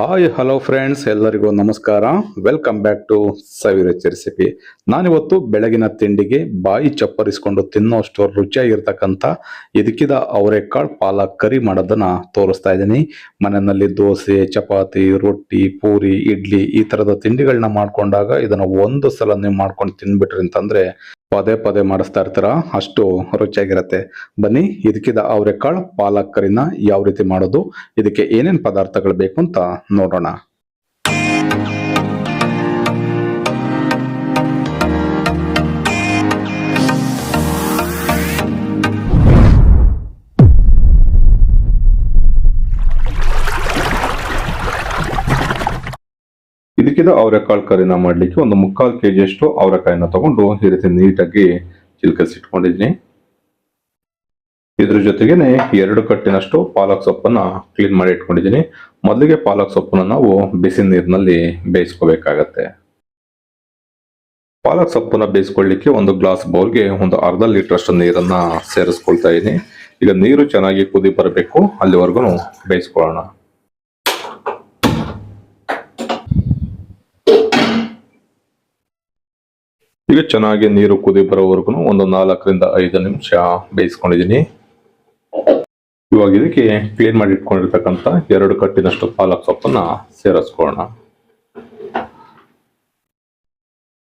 Hi hello friends ಎಲ್ಲರಿಗೂ ನಮಸ್ಕಾರ. Welcome back to ಸವಿರಚ್ ರೆಸಿಪಿ ನಾನಿವತ್ತು ಬೆಳಗಿನ ತಿಂಡಿಗೆ ಬಾಯಿ ಚಪ್ಪರಿಸ್ಕೊಂಡು ತಿನ್ನೋಷ್ಟು ರುಚಿಯಾಗಿರ್ತಕ್ಕಂಥ ಇದಕ್ಕಿದ ಅವರೆಕಾಳು ಪಾಲಕ್ ಕರಿ ಮಾಡೋದನ್ನು ತೋರಿಸ್ತಾ ಇದ್ದೀನಿ. ಮನೆಯಲ್ಲಿ ದೋಸೆ, ಚಪಾತಿ, ರೊಟ್ಟಿ, ಪೂರಿ, ಇಡ್ಲಿ ಈ ಥರದ ತಿಂಡಿಗಳನ್ನ ಮಾಡ್ಕೊಂಡಾಗ ಇದನ್ನು ಒಂದು ಸಲ ನೀವು ಮಾಡ್ಕೊಂಡು ತಿನ್ಬಿಟ್ರಿ ಅಂತಂದ್ರೆ ಪದೇ ಪದೇ ಮಾಡಿಸ್ತಾ ಇರ್ತೀರ? ಅಷ್ಟು ರುಚಿಯಾಗಿರುತ್ತೆ. ಬನ್ನಿ ಇದಕ್ಕಿದ ಅವರೆಕಾಳು ಪಾಲಕ್ ಕರಿನ ಯಾವ ರೀತಿ ಮಾಡೋದು, ಇದಕ್ಕೆ ಏನೇನ್ ಪದಾರ್ಥಗಳು ಬೇಕು ಅಂತ ನೋಡೋಣ. ಇದಕ್ಕಿದ ಅವರೆಕಾಳು ಕರಿನ ಮಾಡ್ಲಿಕ್ಕೆ ಒಂದು ಮುಕ್ಕಾಲು ಕೆ ಜಿಯಷ್ಟು ಅವರೆಕಾಯಿನ ತಗೊಂಡು ಈ ರೀತಿ ನೀಟಾಗಿ ಚಿಲ್ಕಸಿಟ್ಕೊಂಡಿದ್ದೀನಿ ಇದ್ರ ಜೊತೆಗೇನೆ ಎರಡು ಕಟ್ಟಿನಷ್ಟು ಪಾಲಕ್ ಸೊಪ್ಪನ್ನ ಕ್ಲೀನ್ ಮಾಡಿ ಇಟ್ಕೊಂಡಿದ್ದೀನಿ. ಮೊದಲಿಗೆ ಪಾಲಕ್ ಸೊಪ್ಪನ್ನ ನಾವು ಬಿಸಿ ನೀರಿನಲ್ಲಿ ಬೇಯಿಸ್ಕೋಬೇಕಾಗತ್ತೆ. ಪಾಲಕ್ ಸೊಪ್ಪನ್ನ ಬೇಯಿಸ್ಕೊಳ್ಳಿಕ್ಕೆ ಒಂದು ಗ್ಲಾಸ್ ಬೌಲ್ಗೆ ಒಂದು ಅರ್ಧ ಲೀಟರ್ ಅಷ್ಟು ನೀರನ್ನ ಸೇರಿಸ್ಕೊಳ್ತಾ ಇದ್ದೀನಿ ಈಗ ನೀರು ಚೆನ್ನಾಗಿ ಕುದಿ ಬರಬೇಕು ಅಲ್ಲಿವರೆಗೂ ಬೇಯಿಸ್ಕೊಳ್ಳೋಣ. ಈಗ ಚೆನ್ನಾಗಿ ನೀರು ಕುದಿ ಬರೋವರೆಗೂ ಒಂದು ನಾಲ್ಕರಿಂದ ಐದು ನಿಮಿಷ ಬೇಯಿಸ್ಕೊಂಡಿದ್ದೀನಿ. ಇವಾಗ ಇದಕ್ಕೆ ಕ್ಲೀನ್ ಮಾಡಿ ಇಟ್ಕೊಂಡಿರ್ತಕ್ಕಂಥ ಎರಡು ಕಟ್ಟಿನಷ್ಟು ಪಾಲಕ್ ಸೊಪ್ಪನ್ನ ಸೇರಿಸ್ಕೊಳ್ಳೋಣ.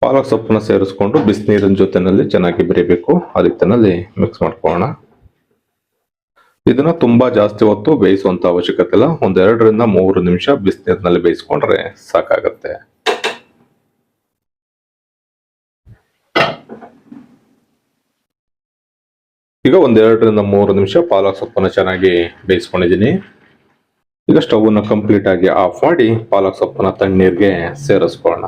ಪಾಲಕ್ ಸೊಪ್ಪನ್ನ ಸೇರಿಸ್ಕೊಂಡು ಬಿಸಿನೀರಿನ ಜೊತೆನಲ್ಲಿ ಚೆನ್ನಾಗಿ ಬೆರಿಬೇಕು. ರೀತಿಯಲ್ಲಿ ಮಿಕ್ಸ್ ಮಾಡ್ಕೊಳ್ಳೋಣ. ಇದನ್ನ ತುಂಬಾ ಜಾಸ್ತಿ ಹೊತ್ತು ಬೇಯಿಸುವಂತ ಅವಶ್ಯಕತೆ ಇಲ್ಲ. ಒಂದೆರಡರಿಂದ ಮೂರು ನಿಮಿಷ ಬಿಸಿನೀರಿನಲ್ಲಿ ಬೇಯಿಸ್ಕೊಂಡ್ರೆ ಸಾಕಾಗತ್ತೆ. ಈಗ ಒಂದೆರಡರಿಂದ ಮೂರು ನಿಮಿಷ ಪಾಲಕ್ ಸೊಪ್ಪನ್ನ ಚೆನ್ನಾಗಿ ಬೇಯಿಸ್ಕೊಂಡಿದ್ದೀನಿ. ಈಗ ಸ್ಟವನ್ನು ಕಂಪ್ಲೀಟ್ ಆಗಿ ಆಫ್ ಮಾಡಿ ಪಾಲಕ್ ಸೊಪ್ಪನ್ನ ತಣ್ಣೀರಿಗೆ ಸೇರಿಸ್ಕೊಳ್ಳೋಣ.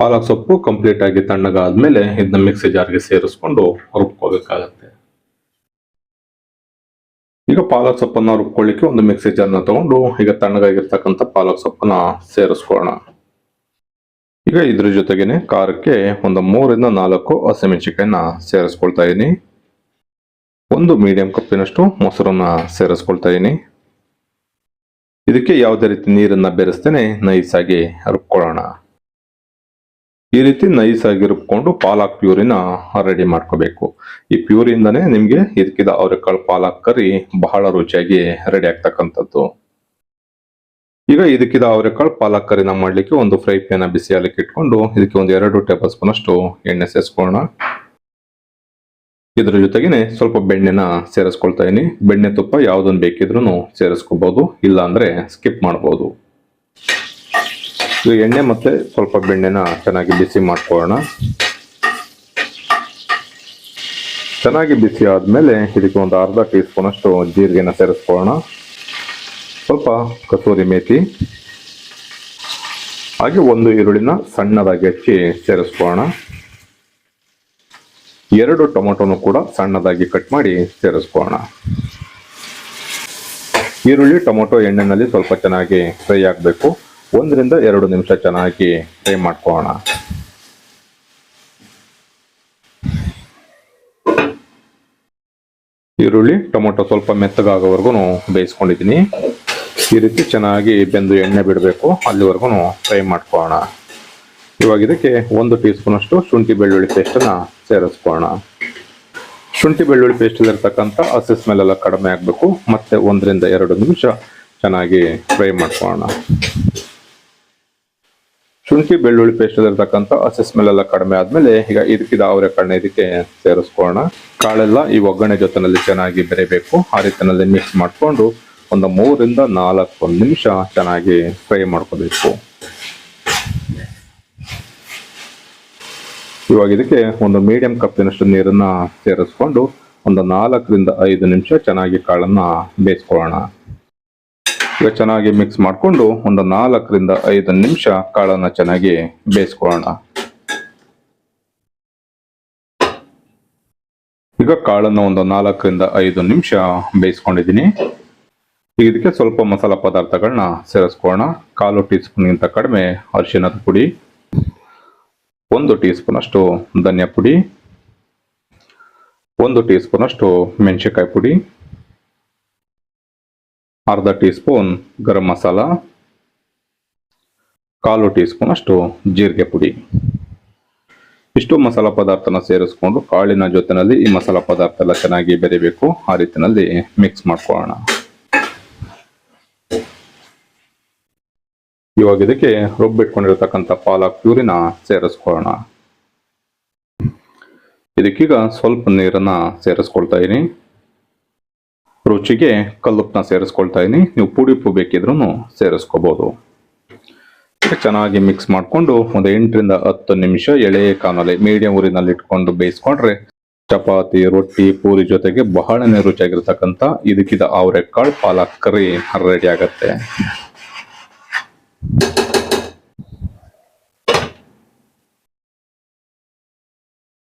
ಪಾಲಕ್ ಸೊಪ್ಪು ಕಂಪ್ಲೀಟ್ ಆಗಿ ತಣ್ಣಗಾದ್ಮೇಲೆ ಇದನ್ನ ಮಿಕ್ಸಿ ಜಾರ್ಗೆ ಸೇರಿಸ್ಕೊಂಡು ರುಬ್ಕೋಬೇಕಾಗತ್ತೆ. ಈಗ ಪಾಲಕ್ ಸೊಪ್ಪನ್ನ ರುಬ್ಕೊಳ್ಳಿಕ್ಕೆ ಒಂದು ಮಿಕ್ಸಿ ಜಾರ್ನ ತಗೊಂಡು ಈಗ ತಣ್ಣಗಾಗಿರ್ತಕ್ಕಂಥ ಪಾಲಕ್ ಸೊಪ್ಪನ್ನ ಸೇರಿಸ್ಕೊಳ್ಳೋಣ. ಈಗ ಇದ್ರ ಜೊತೆಗೇನೆ ಖಾರಕ್ಕೆ ಒಂದು ಮೂರಿಂದ ನಾಲ್ಕು ಹಸಿಮೆಣಸಿಕಾಯಿನ ಸೇರಿಸ್ಕೊಳ್ತಾ ಇದ್ದೀನಿ ಒಂದು ಮೀಡಿಯಂ ಕಪ್ಪಿನಷ್ಟು ಮೊಸರನ್ನ ಸೇರಿಸ್ಕೊಳ್ತಾ ಇದ್ದೀನಿ ಇದಕ್ಕೆ ಯಾವುದೇ ರೀತಿ ನೀರನ್ನು ಬೆರೆಸ್ತೇನೆ ನೈಸ್ ಆಗಿ ರುಬ್ಕೊಳ್ಳೋಣ. ಈ ರೀತಿ ನೈಸ್ ಆಗಿ ರುಬ್ಕೊಂಡು ಪಾಲಕ್ ಪ್ಯೂರಿನ ರೆಡಿ ಮಾಡ್ಕೋಬೇಕು. ಈ ಪ್ಯೂರಿಯಿಂದನೇ ನಿಮಗೆ ಇದಕ್ಕಿದ ಅವರೆಕಾಳು ಪಾಲಕ್ ಕರಿ ಬಹಳ ರುಚಿಯಾಗಿ ರೆಡಿ ಆಗ್ತಕ್ಕಂಥದ್ದು. ಈಗ ಇದಕ್ಕಿದ ಅವರೆಕಾಳು ಪಾಲಕ್ ಕರಿನ ಮಾಡ್ಲಿಕ್ಕೆ ಒಂದು ಫ್ರೈ ಪ್ಯಾನ ಬಿಸಿ ಹಾಲಿಕ್ಕೆ ಇಟ್ಕೊಂಡು ಇದಕ್ಕೆ ಒಂದು ಎರಡು ಟೇಬಲ್ ಸ್ಪೂನ್ ಅಷ್ಟು ಎಣ್ಣೆ ಸೇರಿಸ್ಕೊಳ್ಳೋಣ. ಇದ್ರ ಜೊತೆಗೇನೆ ಸ್ವಲ್ಪ ಬೆಣ್ಣೆನ ಸೇರಿಸ್ಕೊಳ್ತಾ ಇದೀನಿ. ಬೆಣ್ಣೆ ತುಪ್ಪ ಯಾವ್ದನ್ನ ಬೇಕಿದ್ರು ಸೇರಿಸ್ಕೋಬಹುದು ಇಲ್ಲ ಅಂದ್ರೆ ಸ್ಕಿಪ್ ಮಾಡಬಹುದು ಈಗ ಎಣ್ಣೆ ಮತ್ತೆ ಸ್ವಲ್ಪ ಬೆಣ್ಣೆನ ಚೆನ್ನಾಗಿ ಬಿಸಿ ಮಾಡ್ಕೊಳ್ಳೋಣ. ಚೆನ್ನಾಗಿ ಬಿಸಿ ಆದ್ಮೇಲೆ ಇದಕ್ಕೆ ಒಂದು ಅರ್ಧ ಟೀ ಸ್ಪೂನ್ ಅಷ್ಟು ಜೀರಿಗೆನ ಸೇರಿಸ್ಕೊಳ್ಳೋಣ. ಸ್ವಲ್ಪ ಕಸೂರಿ ಮೇಥಿ ಹಾಗೆ ಒಂದು ಈರುಳ್ಳಿನ ಸಣ್ಣದಾಗಿ ಹಚ್ಚಿ ಸೇರಿಸ್ಕೊಳ್ಳೋಣ. ಎರಡು ಟೊಮೊಟೊನು ಕೂಡ ಸಣ್ಣದಾಗಿ ಕಟ್ ಮಾಡಿ ಸೇರಿಸ್ಕೊಳ್ಳೋಣ. ಈರುಳ್ಳಿ, ಟೊಮೊಟೊ ಎಣ್ಣೆನಲ್ಲಿ ಸ್ವಲ್ಪ ಚೆನ್ನಾಗಿ ಫ್ರೈ ಆಗಬೇಕು. ಒಂದರಿಂದ ಎರಡು ನಿಮಿಷ ಚೆನ್ನಾಗಿ ಫ್ರೈ ಮಾಡ್ಕೊಳ್ಳೋಣ. ಈರುಳ್ಳಿ, ಟೊಮೊಟೊ ಸ್ವಲ್ಪ ಮೆತ್ತಗಾಗೋವರೆಗೂ ಬೇಯಿಸ್ಕೊಂಡಿದ್ದೀನಿ. ಈ ರೀತಿ ಚೆನ್ನಾಗಿ ಬೆಂದು ಎಣ್ಣೆ ಬಿಡಬೇಕು. ಅಲ್ಲಿವರೆಗೂ ಫ್ರೈ ಮಾಡ್ಕೊಳ್ಳೋಣ. ಇವಾಗ ಇದಕ್ಕೆ ಒಂದು ಟೀ ಸ್ಪೂನ್ ಅಷ್ಟು ಶುಂಠಿ ಬೆಳ್ಳುಳ್ಳಿ ಪೇಸ್ಟನ್ನು ಸೇರಿಸ್ಕೊಳ್ಳೋಣ. ಶುಂಠಿ ಬೆಳ್ಳುಳ್ಳಿ ಪೇಸ್ಟಲ್ಲಿರ್ತಕ್ಕಂಥ ಹಸಿ ಸ್ಮೆಲ್ ಎಲ್ಲ ಕಡಿಮೆ ಆಗಬೇಕು. ಮತ್ತೆ ಒಂದರಿಂದ ಎರಡು ನಿಮಿಷ ಚೆನ್ನಾಗಿ ಫ್ರೈ ಮಾಡ್ಕೊಳ್ಳೋಣ. ಶುಂಠಿ ಬೆಳ್ಳುಳ್ಳಿ ಪೇಸ್ಟಲ್ಲಿರ್ತಕ್ಕಂಥ ಹಸಿ ಸ್ಮೆಲ್ ಎಲ್ಲ ಕಡಿಮೆ ಆದಮೇಲೆ ಈಗ ಇದಕ್ಕಿದ ಅವರೆಕಾಳನ್ನ ಇದಕ್ಕೆ ಸೇರಿಸ್ಕೊಳ್ಳೋಣ. ಕಾಳೆಲ್ಲ ಈ ಒಗ್ಗರಣೆ ಜೊತೆಯಲ್ಲಿ ಚೆನ್ನಾಗಿ ಬೆರೆಯಬೇಕು ಆ ರೀತಿಯಲ್ಲಿ ಮಿಕ್ಸ್ ಮಾಡಿಕೊಂಡು ಒಂದು ಮೂರಿಂದ ನಾಲ್ಕು ನಿಮಿಷ ಚೆನ್ನಾಗಿ ಫ್ರೈ ಮಾಡ್ಕೋಬೇಕು. ಇವಾಗ ಇದಕ್ಕೆ ಒಂದು ಮೀಡಿಯಂ ಕಪ್ಪಿನಷ್ಟು ನೀರನ್ನ ಸೇರಿಸ್ಕೊಂಡು ಒಂದು ನಾಲ್ಕರಿಂದ ಐದು ನಿಮಿಷ ಚೆನ್ನಾಗಿ ಕಾಳನ್ನ ಬೇಯಿಸ್ಕೊಳ್ಳೋಣ. ಈಗ ಚೆನ್ನಾಗಿ ಮಿಕ್ಸ್ ಮಾಡಿಕೊಂಡು ಒಂದು ನಾಲ್ಕರಿಂದ ಐದು ನಿಮಿಷ ಕಾಳನ್ನ ಚೆನ್ನಾಗಿ ಬೇಯಿಸ್ಕೊಳ್ಳೋಣ. ಈಗ ಕಾಳನ್ನ ಒಂದು ನಾಲ್ಕರಿಂದ ಐದು ನಿಮಿಷ ಬೇಯಿಸ್ಕೊಂಡಿದ್ದೀನಿ. ಇದಕ್ಕೆ ಸ್ವಲ್ಪ ಮಸಾಲ ಪದಾರ್ಥಗಳನ್ನ ಸೇರಿಸ್ಕೊಳ್ಳೋಣ. ಕಾಲು ಟೀ ಸ್ಪೂನ್ಗಿಂತ ಕಡಿಮೆ ಅರಿಶಿನದ ಪುಡಿ, ಒಂದು ಟೀ ಸ್ಪೂನ್ ಅಷ್ಟು ಧನಿಯಾ ಪುಡಿ, ಒಂದು ಟೀ ಸ್ಪೂನ್ ಅಷ್ಟು ಮೆಣಸಿನಕಾಯಿ ಪುಡಿ, ಅರ್ಧ ಟೀ ಸ್ಪೂನ್ ಗರಂ ಮಸಾಲ, ಕಾಲು ಟೀ ಸ್ಪೂನ್ ಅಷ್ಟು ಜೀರಿಗೆ ಪುಡಿ. ಇಷ್ಟು ಮಸಾಲ ಪದಾರ್ಥನ ಸೇರಿಸ್ಕೊಂಡು ಕಾಳಿನ ಜೊತೆಯಲ್ಲಿ ಈ ಮಸಾಲ ಪದಾರ್ಥ ಎಲ್ಲ ಚೆನ್ನಾಗಿ ಬೆರಿಬೇಕು. ಆ ರೀತಿಯಲ್ಲಿ ಮಿಕ್ಸ್ ಮಾಡ್ಕೊಳ್ಳೋಣ. ಇವಾಗ ಇದಕ್ಕೆ ರುಬ್ಬಿಟ್ಕೊಂಡಿರ್ತಕ್ಕಂಥ ಪಾಲಕ್ ಪ್ಯೂರಿನ ಸೇರಿಸ್ಕೊಳ್ಳೋಣ. ಇದಕ್ಕೀಗ ಸ್ವಲ್ಪ ನೀರನ್ನ ಸೇರಿಸ್ಕೊಳ್ತಾ ಇದೀನಿ ರುಚಿಗೆ ಕಲ್ಲುಪ್ಪನ್ನ ಸೇರಿಸ್ಕೊಳ್ತಾ ಇದೀನಿ ನೀವು ಪುಡಿ ಉಪ್ಪು ಬೇಕಿದ್ರೂ ಸೇರಿಸ್ಕೋಬಹುದು ಚೆನ್ನಾಗಿ ಮಿಕ್ಸ್ ಮಾಡಿಕೊಂಡು ಒಂದು ಎಂಟರಿಂದ ಹತ್ತು ನಿಮಿಷ ಎಳೆ ಕಾನಲ್ಲಿ ಮೀಡಿಯಂ ಊರಿನಲ್ಲಿ ಇಟ್ಕೊಂಡು ಬೇಯಿಸ್ಕೊಂಡ್ರೆ ಚಪಾತಿ, ರೊಟ್ಟಿ, ಪೂರಿ ಜೊತೆಗೆ ಬಹಳನೇ ರುಚಿಯಾಗಿರ್ತಕ್ಕಂಥ ಇದಕ್ಕಿದ ಅವರೆಕಾಳು ಪಾಲಕ್ ಕರಿ ರೆಡಿ ಆಗತ್ತೆ.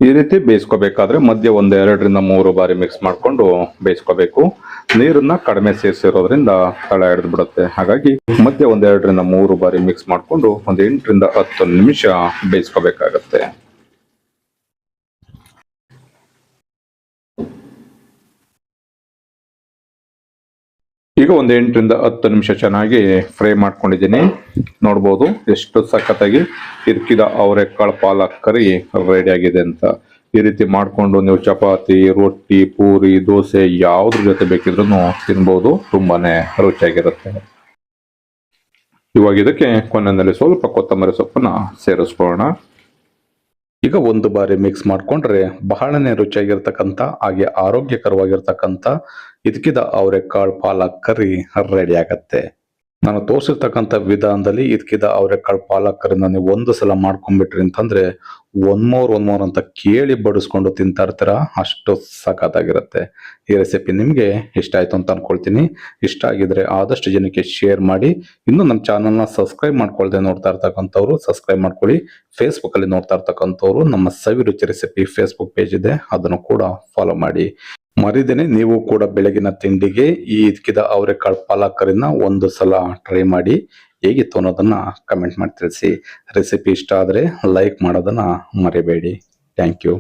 ಈ ರೀತಿ ಬೇಯಿಸ್ಕೋಬೇಕಾದ್ರೆ ಮಧ್ಯ ಒಂದು ಎರಡರಿಂದ ಮೂರು ಬಾರಿ ಮಿಕ್ಸ್ ಮಾಡಿಕೊಂಡು ಬೇಯಿಸ್ಕೋಬೇಕು. ನೀರನ್ನ ಕಡಿಮೆ ಸೇರಿಸಿರೋದ್ರಿಂದ ತಳ ಹಿಡಿದು ಬಿಡುತ್ತೆ ಹಾಗಾಗಿ ಮಧ್ಯ ಒಂದು ಎರಡರಿಂದ ಮೂರು ಬಾರಿ ಮಿಕ್ಸ್ ಮಾಡಿಕೊಂಡು ಒಂದು ಎಂಟರಿಂದ ಹತ್ತು ನಿಮಿಷ ಬೇಯಿಸ್ಕೋಬೇಕಾಗತ್ತೆ. ಈಗ ಒಂದು ಎಂಟರಿಂದ ಹತ್ತು ನಿಮಿಷ ಚೆನ್ನಾಗಿ ಫ್ರೈ ಮಾಡ್ಕೊಂಡಿದ್ದೀನಿ. ನೋಡ್ಬೋದು ಎಷ್ಟು ಸಖತ್ತಾಗಿ ಇರ್ಕಿದ ಅವರೆಕಾಳು ಪಾಲಕ್ ಕರಿ ರೆಡಿ ಆಗಿದೆ ಅಂತ. ಈ ರೀತಿ ಮಾಡಿಕೊಂಡು ನೀವು ಚಪಾತಿ, ರೊಟ್ಟಿ, ಪೂರಿ, ದೋಸೆ ಯಾವುದ್ರ ಜೊತೆ ಬೇಕಿದ್ರೂ ತಿನ್ಬೋದು. ತುಂಬಾನೇ ರುಚಿಯಾಗಿರುತ್ತೆ. ಇವಾಗ ಇದಕ್ಕೆ ಕೊನೆಯಲ್ಲಿ ಸ್ವಲ್ಪ ಕೊತ್ತಂಬರಿ ಸೊಪ್ಪನ್ನ ಸೇರಿಸ್ಕೊಳ್ಳೋಣ. ಈಗ ಒಂದು ಬಾರಿ ಮಿಕ್ಸ್ ಮಾಡ್ಕೊಂಡ್ರೆ ಬಹಳನೇ ರುಚಿಯಾಗಿರ್ತಕ್ಕಂಥ ಹಾಗೆ ಆರೋಗ್ಯಕರವಾಗಿರ್ತಕ್ಕಂಥ ಇದಕ್ಕಿದ ಅವರೆಕಾಳು ಪಾಲಕ್ ಕರಿ ರೆಡಿ ಆಗತ್ತೆ. ನಾನು ತೋರಿಸಿರ್ತಕ್ಕಂಥ ವಿಧಾನದಲ್ಲಿ ಇದಕ್ಕಿದ ಅವರೆಕಾಳು ಪಾಲಕ್ ಕರಿ ನೀವು ಒಂದು ಸಲ ಮಾಡ್ಕೊಂಡ್ಬಿಟ್ರಿ ಅಂತಂದ್ರೆ ಒನ್ ಮೋರ್ ಒನ್ ಮೋರ್ ಅಂತ ಕೇಳಿ ಬಡಿಸ್ಕೊಂಡು ತಿಂತಾ ಇರ್ತೀರ? ಅಷ್ಟು ಸಖತ್ತಾಗಿರುತ್ತೆ. ಈ ರೆಸಿಪಿ ನಿಮಗೆ ಇಷ್ಟ ಆಯ್ತು ಅಂತ ಅನ್ಕೊಳ್ತೀನಿ. ಇಷ್ಟ ಆಗಿದ್ರೆ ಆದಷ್ಟು ಜನಕ್ಕೆ ಶೇರ್ ಮಾಡಿ. ಇನ್ನು ನಮ್ಮ ಚಾನಲ್ನ ಸಬ್ಸ್ಕ್ರೈಬ್ ಮಾಡ್ಕೊಳ್ದೆ ನೋಡ್ತಾ ಇರ್ತಕ್ಕಂಥವ್ರು ಸಬ್ಸ್ಕ್ರೈಬ್ ಮಾಡ್ಕೊಳ್ಳಿ. ಫೇಸ್ಬುಕ್ಕಲ್ಲಿ ನೋಡ್ತಾ ಇರ್ತಕ್ಕಂಥವ್ರು, ನಮ್ಮ ಸವಿ ರುಚಿ ರೆಸಿಪಿ ಫೇಸ್ಬುಕ್ ಪೇಜ್ ಇದೆ. ಅದನ್ನು ಕೂಡ ಫಾಲೋ ಮಾಡಿ. ಮರಿದೇನೆ, ನೀವು ಕೂಡ ಬೆಳಗಿನ ತಿಂಡಿಗೆ ಈ ಇದಕ್ಕಿದ ಅವರೆಕಾಳು ಪಾಲಕರಿನ ಒಂದು ಸಲ ಟ್ರೈ ಮಾಡಿ ಹೇಗಿತ್ತು ಅನ್ನೋದನ್ನ ಕಮೆಂಟ್ ಮಾಡಿ ತಿಳಿಸಿ. ರೆಸಿಪಿ ಇಷ್ಟ ಆದರೆ ಲೈಕ್ ಮಾಡೋದನ್ನ ಮರಿಬೇಡಿ. Thank you